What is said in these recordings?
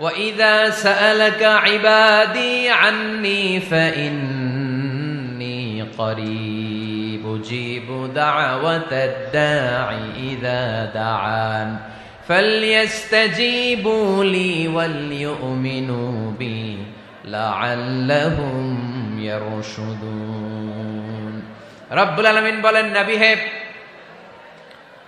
وَإِذَا سَأَلَكَ عِبَادِي عَنِّي فَإِنِّي قَرِيبٌ أُجِيبُ دَعْوَةَ الدَّاعِ إِذَا دَعَانِ فَلْيَسْتَجِيبُوا لِي وَلْيُؤْمِنُوا بِي لَعَلَّهُمْ يَرْشُدُونَ রব্বুল আলামিন বলেন নবী হে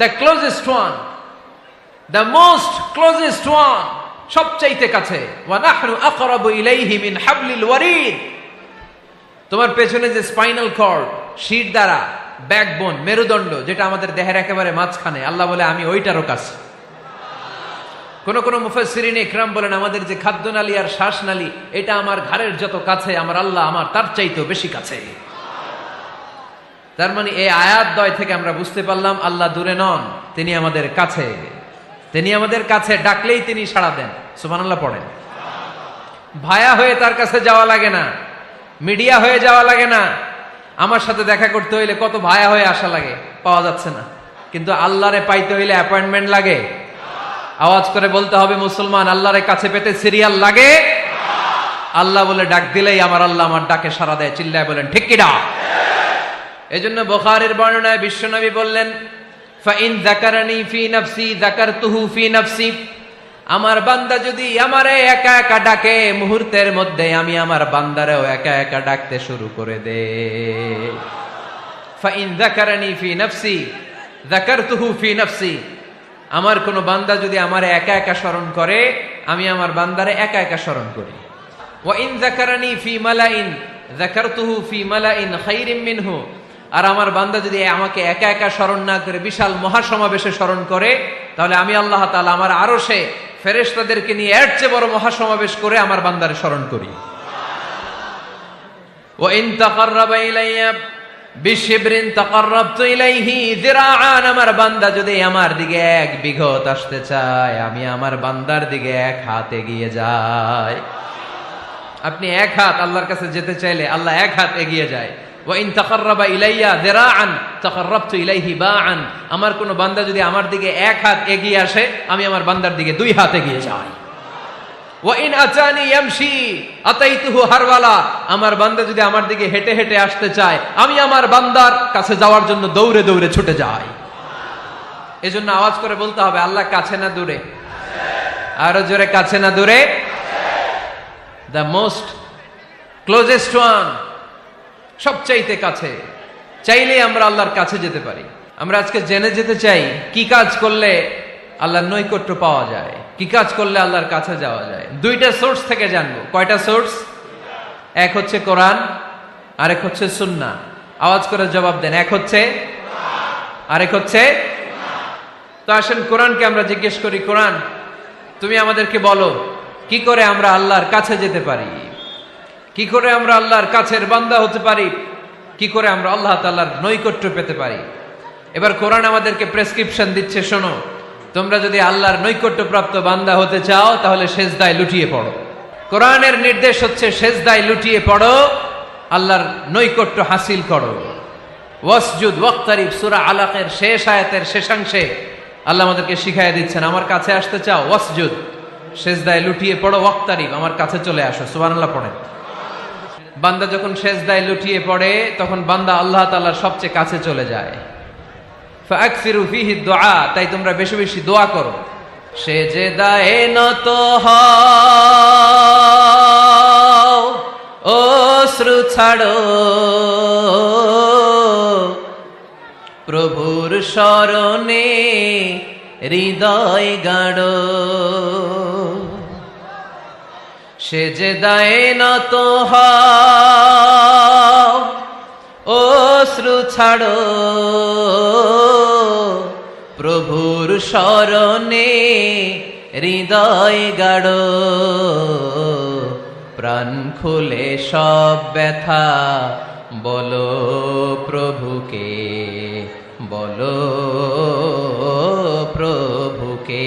The closest one the most closest one সবচাইতে কাছে। তোমার পেছনে যে স্পাইনাল কর্ড, শির দ্বারা, ব্যাকবোন, মেরুদণ্ড, যেটা আমাদের দেহের একেবারে মাঝখানে, আল্লাহ বলে, আমি ওইটারও কাছে কোন কোন মুফাসসিরিন ইকরাম বলেন, আমাদের যে খাদ্যনালী আর শ্বাসনালী, এটা আমার ঘাড়ের যত কাছে, আমার আল্লাহ আমার তার চাইতেও বেশি কাছে। তার মানে এই আয়াত দয় থেকে আমরা বুঝতে পারলাম আল্লাহ দূরে নন, তিনি আমাদের কাছে। তিনি আমাদের কাছে ডাকলেই তিনি সাড়া দেন। সুবহানাল্লাহ পড়েন। ভায়া হয়ে তার কাছে যাওয়া লাগে না। মিডিয়া হয়ে যাওয়া লাগে না। আমার সাথে দেখা করতে হইলে কত ভায়া হয়ে আসা লাগে, পাওয়া যাচ্ছে না। কিন্তু আল্লাহরে পাইতে হইলে অ্যাপয়েন্টমেন্ট লাগে। আওয়াজ করে বলতে হবে, মুসলমান, আল্লাহরে কাছে পেতে সিরিয়াল লাগে? আল্লাহ বলে, ডাক দিলেই আমার আল্লাহ আমার ডাকে সারা দেয়। চিল্লায় বলেন, ঠিক কিনা এজন্য বোখারের বর্ণনায় বিশ্বনবী বললেন, ফাইন জাকারানি ফি নাফসি জাকারতুহু ফি নাফসি। আমার বান্দা যদি আমারে একা একা ডাকে, মুহূর্তের মধ্যে আমি আমার বান্দারেও একা একা ডাকতে শুরু করে দে। ফাইন জাকারানি ফি নাফসি জাকারতুহু ফি নাফসি। আমার কোন বান্দা যদি আমারে একা একা স্মরণ করে, আমি আমার বান্দারে একা একা স্মরণ করি। ওয়াইন জাকারানি ফি মালাইন জাকারতুহু ফি মালাইন খাইরিম মিনহু। আর আমার বান্দা যদি আমাকে একা একা স্মরণ না করে বিশাল মহাসমাবেশে স্মরণ করে, তাহলে আমি আল্লাহ তাআলা আমার আরও সে ফেরেশতাদেরকে নিয়ে এর চেয়ে বড় মহাসমাবেশ করে আমার বান্দারে স্মরণ করি। ও আমার বান্দা যদি আমার দিকে এক বিঘত আসতে চায়, আমি আমার বান্দার দিকে এক হাত এগিয়ে যাই। আপনি এক হাত আল্লাহর কাছে যেতে চাইলে আল্লাহ এক হাত এগিয়ে যায়। ওয়াইন তাকাররাবা ইলাইয়া যিরাআন তাকাররাবতু ইলাইহি বাআন আমার কোন বান্দা যদি আমার দিকে এক হাত এগিয়ে আসে, আমি আমার বান্দার দিকে দুই হাত এগিয়ে যাই। ওয়াইন আচানি ইয়ামশি আতাইতুহু হারওয়ালা আমার বান্দা যদি আমার দিকে হেঁটে হেঁটে আসতে চায়, আমি আমার বান্দার কাছে যাওয়ার জন্য দৌড়ে দৌড়ে ছুটে যাই। এজন্য আওয়াজ করে বলতে হবে, আল্লাহ কাছে না দূরে। আরও জোরে, কাছে না দূরে? দ্য মোস্ট ক্লোজেস্ট ওয়ান সবচাইতে কাছে। চাইলেই আমরা আল্লাহর কাছে যেতে পারি। আমরা আজকে জেনে যেতে চাই, কি কাজ করলে আল্লাহর নৈকট্য পাওয়া যায়? কি কাজ করলে আল্লাহর কাছে যাওয়া যায়? দুইটা সোর্স থেকে জানব। কয়টা সোর্স এক হচ্ছে কোরআন, আরেক হচ্ছে সুন্না। আওয়াজ করে জবাব দেন। এক হচ্ছে আরেক হচ্ছে তো আসেন, কোরআনকে আমরা জিজ্ঞেস করি, কোরআন, তুমি আমাদেরকে বলো, কি করে আমরা আল্লাহর কাছে যেতে পারি? কি করে আমরা আল্লাহর কাছের বান্দা হতে পারি? কি করে আমরা আল্লাহ তাল্লাহর নৈকট্য পেতে পারি? এবার কোরআন আমাদেরকে প্রেসক্রিপশন দিচ্ছে, শোনো। তোমরা যদি আল্লাহর নৈকট্যপ্রাপ্ত বান্দা হতে চাও, তাহলে সেজদায় লুটিয়ে পড়ো। কোরআনের নির্দেশ হচ্ছে সেজদায় লুটিয়ে পড়ো, আল্লাহর নৈকট্য হাসিল করো। ওয়াসজুদ ওয়াক্তারিফ সুরা আলাকের শেষ আয়াতের শেষাংশে আল্লাহ আমাদেরকে শিখাই দিচ্ছেন, আমার কাছে আসতে চাও, ওয়াসজুদ। সেজদায় লুটিয়ে পড়ো ওয়াক্তারিফ আমার কাছে চলে আসো। সুবহানাল্লাহ পড়েন। বান্দা যখন সেজদায় লুটিয়ে পড়ে, তখন বান্দা আল্লাহ তাআলার সবচেয়ে কাছে চলে যায়। দুআ তাই তোমরা বেশি বেশি দোয়া করো। সে যে দায়ে নত ও শ্রু ছাড়ো। প্রভুর স্মরণে হৃদয় গাড়ো সে যে দায়ে নত হও ও শ্রু ছাড়ো। প্রভুর স্মরণে হৃদয় গাড়ো। প্রাণ খুলে সব ব্যথা বলো প্রভুকে বলো প্রভুকে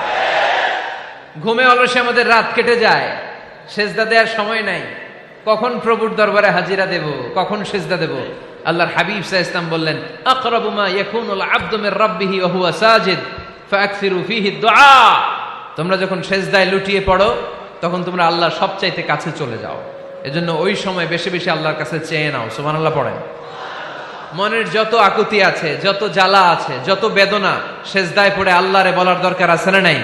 ঘুমে অলসে আমাদের রাত কেটে যায়। সেজদা দেওয়ার সময় নাই। কখন প্রভুর দরবারে হাজিরা দেব? কখন সেজদা দেব? আল্লাহর হাবিব সাহ ইসলাম বললেন আকরাবুমা ইয়াকুনুল আবদু মির রাব্বিহি ওয়া হুয়া সাজিদ ফাকসিরু ফিহি দুআ। তোমরা যখন সেজদায় লুটিয়ে পড়ো, তখন তোমরা আল্লাহর সবচাইতে কাছে চলে যাও। এজন্য ওই সময় বেশি বেশি আল্লাহর কাছে চেয়ে নাও। সুবহানাল্লাহ পড়েন। মনের যত আকুতি আছে, যত জ্বালা আছে, যত বেদনা, সেজদায় পড়ে আল্লাহরে বলার দরকার আছে না নাই?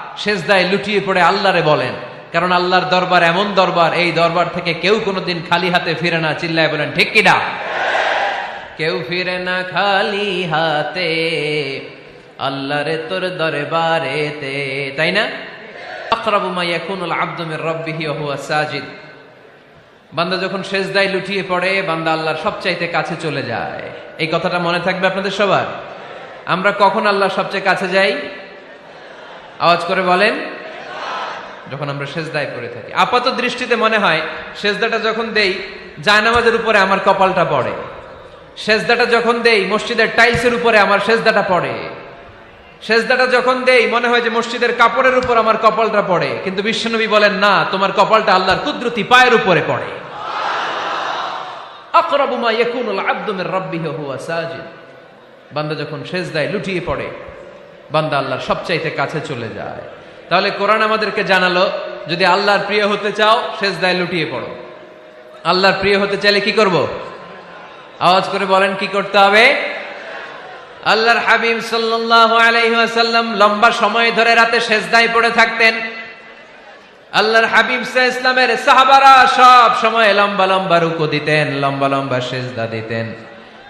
সেজদায় লুটিয়ে পড়ে আল্লাহরে বলেন। কারণ আল্লাহর দরবার এমন দরবার, এই দরবার থেকে কেউ কোনোদিন খালি হাতে ফিরে না। চিল্লায় বলেন, ঠিক কিনা কেউ ফিরে না খালি হাতে আল্লাহ আল্লাহরে তোর দরবারেতে। তাই না? সাজিদ। বান্দা যখন সেজদায় লুটিয়ে পড়ে, বান্দা আল্লাহর সবচাইতে কাছে চলে যায়। এই কথাটা মনে থাকবে আপনাদের সবার? আমরা কখন আল্লাহ সবচেয়ে কাছে যাই? আওয়াজ করে বলেন, যখন আমরা সেজদায় পড়ে থাকি। আপাত দৃষ্টিতে মনে হয়, সেজদাটা যখন দেই, জায়নামাজের উপরে আমার কপালটা পড়ে। সেজদাটা যখন দেই, মসজিদের টাইলসের উপরে আমার সেজদাটা পড়ে। সেজদাটা যখন দেই, মনে হয় যে মসজিদের কাপড়ের উপর আমার কপালটা পড়ে। কিন্তু বিশ্বনবী বলেন, না, তোমার কপালটা আল্লাহর কুদরতি পায়ের উপরে পড়ে। আকরাবু মা ইয়াকুনুল আবদু মির রাব্বিহি হুয়া সাজিদ। বান্দা যখন সেজদায় লুটিয়ে পড়ে বান্দা আল্লাহর সবচাইতে কাছে চলে যায়। তাহলে কোরআন আমাদেরকে জানালো, যদি আল্লাহর প্রিয় হতে চাও, সেজদায় লুটিয়ে পড়ো। আল্লাহর প্রিয় হতে চাইলে কি করব? আওয়াজ করে বলেন, কি করতে হবে? আল্লাহর হাবিব সাল্লাল্লাহু আলাইহি লম্বা সময় ধরে রাতে সেজদায় পড়ে থাকতেন। আল্লাহর হাবিব সাহ ইসলামের সাহাবারা সব সময় লম্বা লম্বা রুকু দিতেন, লম্বা লম্বা সেজদা দিতেন।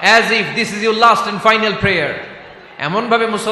as if this is your last and final prayer এমন ভাবে মুসলমান